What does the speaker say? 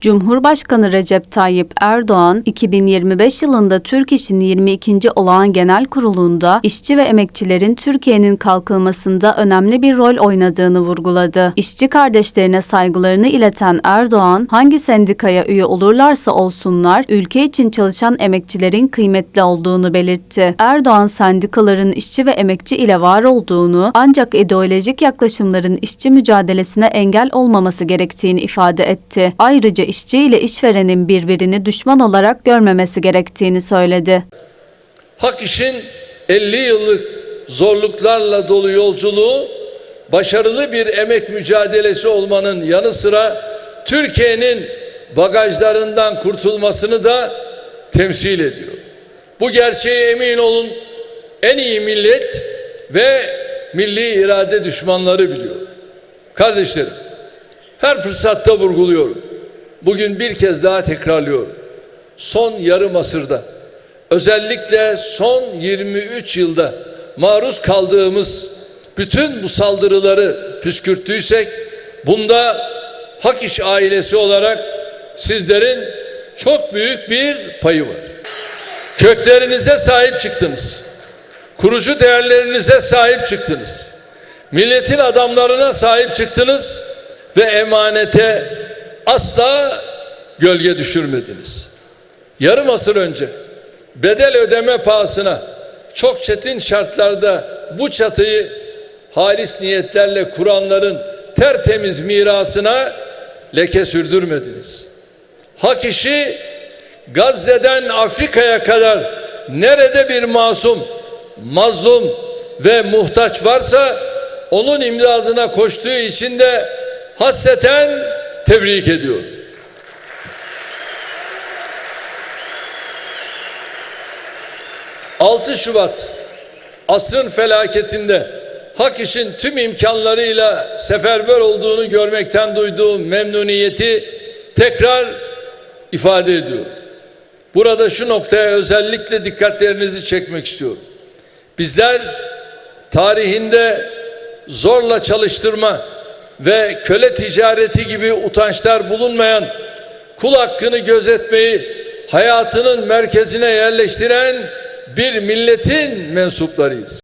Cumhurbaşkanı Recep Tayyip Erdoğan, 2025 yılında Türk İş'in 22. Olağan Genel Kurulu'nda işçi ve emekçilerin Türkiye'nin kalkınmasında önemli bir rol oynadığını vurguladı. İşçi kardeşlerine saygılarını ileten Erdoğan, hangi sendikaya üye olurlarsa olsunlar, ülke için çalışan emekçilerin kıymetli olduğunu belirtti. Erdoğan, sendikaların işçi ve emekçi ile var olduğunu, ancak ideolojik yaklaşımların işçi mücadelesine engel olmaması gerektiğini ifade etti. Ayrıca işçi ile işverenin birbirini düşman olarak görmemesi gerektiğini söyledi. Hak işin 50 yıllık zorluklarla dolu yolculuğu başarılı bir emek mücadelesi olmanın yanı sıra Türkiye'nin bagajlarından kurtulmasını da temsil ediyor. Bu gerçeği emin olun en iyi millet ve milli irade düşmanları biliyor. Kardeşlerim her fırsatta vurguluyorum. Bugün bir kez daha tekrarlıyorum. Son yarım asırda özellikle son 23 yılda maruz kaldığımız bütün bu saldırıları püskürttüysek bunda Hak İş ailesi olarak sizlerin çok büyük bir payı var. Köklerinize sahip çıktınız. Kurucu değerlerinize sahip çıktınız. Milletin adamlarına sahip çıktınız ve emanete asla gölge düşürmediniz. Yarım asır önce bedel ödeme pahasına çok çetin şartlarda bu çatıyı halis niyetlerle kuranların tertemiz mirasına leke sürdürmediniz. Hak işi Gazze'den Afrika'ya kadar nerede bir masum, mazlum ve muhtaç varsa onun imdadına koştuğu için de hasreten tebrik ediyorum. ...6 Şubat... ...asrın felaketinde... ...hak işin tüm imkanlarıyla... ...seferber olduğunu görmekten duyduğum memnuniyeti... ...tekrar ifade ediyorum. Burada şu noktaya özellikle dikkatlerinizi çekmek istiyorum. Bizler tarihinde zorla çalıştırma ve köle ticareti gibi utançlar bulunmayan kul hakkını gözetmeyi hayatının merkezine yerleştiren bir milletin mensuplarıyız.